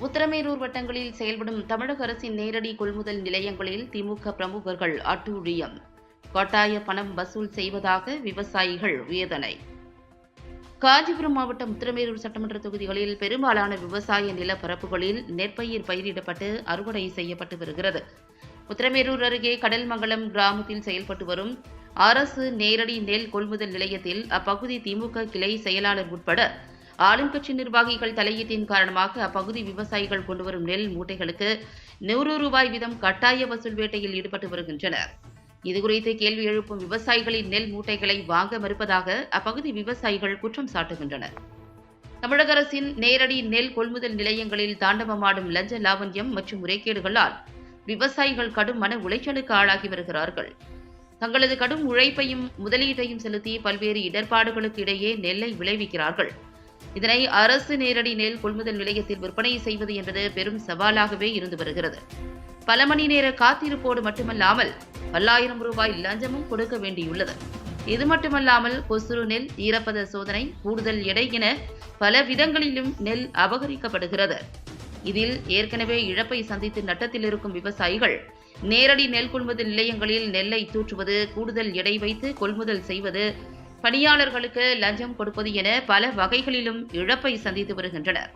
உத்தரமேரூர் வட்டங்களில் செயல்படும் தமிழக அரசின் நேரடி கொள்முதல் நிலையங்களில் திமுக பிரமுகர்கள் அட்டூழியம். கட்டாய பணம் வசூல் செய்வதாக விவசாயிகள் வேதனை. காஞ்சிபுரம் மாவட்டம் உத்தரமேரூர் சட்டமன்ற தொகுதிகளில் பெரும்பாலான விவசாய நிலப்பரப்புகளில் நெற்பயிர் பயிரிடப்பட்டு அறுவடை செய்யப்பட்டு வருகிறது. உத்தரமேரூர் அருகே கடல்மங்கலம் கிராமத்தில் செயல்பட்டு வரும் அரசு நேரடி நெல் கொள்முதல் நிலையத்தில் அப்பகுதி திமுக கிளை செயலாளர் உட்பட ஆளும் கட்சி நிர்வாகிகள் தலையீட்டின் காரணமாக அப்பகுதி விவசாயிகள் கொண்டுவரும் நெல் மூட்டைகளுக்கு நூறு ரூபாய் வீதம் கட்டாய வசூல் வேட்டையில் ஈடுபட்டு வருகின்றனர். இதுகுறித்து கேள்வி எழுப்பும் விவசாயிகளின் நெல் மூட்டைகளை வாங்க மறுப்பதாக அப்பகுதி விவசாயிகள் குற்றம் சாட்டுகின்றனர். தமிழக அரசின் நேரடி நெல் கொள்முதல் நிலையங்களில் தாண்டவமாடும் லஞ்ச லாவண்யம் மற்றும் முறைகேடுகளால் விவசாயிகள் கடும் மன உளைச்சலுக்கு ஆளாகி வருகிறார்கள். தங்களது கடும் உழைப்பையும் முதலீட்டையும் செலுத்தி பல்வேறு இடர்பாடுகளுக்கு இடையே நெல்லை விளைவிக்கிறார்கள். இதனை அரசு நேரடி நெல் கொள்முதல் நிலையத்தில் விற்பனை செய்வது என்பது பெரும் சவாலாகவே இருந்து வருகிறது. பல மணி நேர காத்திருப்போடு மட்டுமல்லாமல் பல்லாயிரம் ரூபாய் லஞ்சமும் கொடுக்க வேண்டியுள்ளது. இது மட்டுமல்லாமல் கொசுறு நெல் ஈரப்பத சோதனை கூடுதல் எடை என பல விதங்களிலும் நெல் அபகரிக்கப்படுகிறது. இதில் ஏற்கனவே இழப்பை சந்தித்து நட்டத்தில் இருக்கும் விவசாயிகள் நேரடி நெல் கொள்முதல் நிலையங்களில் நெல்லை தூற்றுவது கூடுதல் எடை வைத்து கொள்முதல் செய்வது பணியாளர்களுக்கு லஞ்சம் கொடுப்பது என பல வகைகளிலும் இழப்பை சந்தித்து வருகின்றனர்.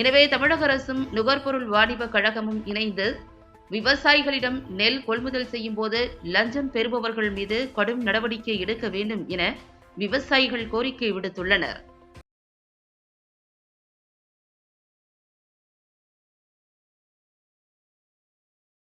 எனவே தமிழக அரசும் நுகர்பொருள் வாணிப கழகமும் இணைந்து விவசாயிகளிடம் நெல் கொள்முதல் செய்யும் போது லஞ்சம் பெறுபவர்கள் மீது கடும் நடவடிக்கை எடுக்க வேண்டும் என விவசாயிகள் கோரிக்கை விடுத்துள்ளனர்.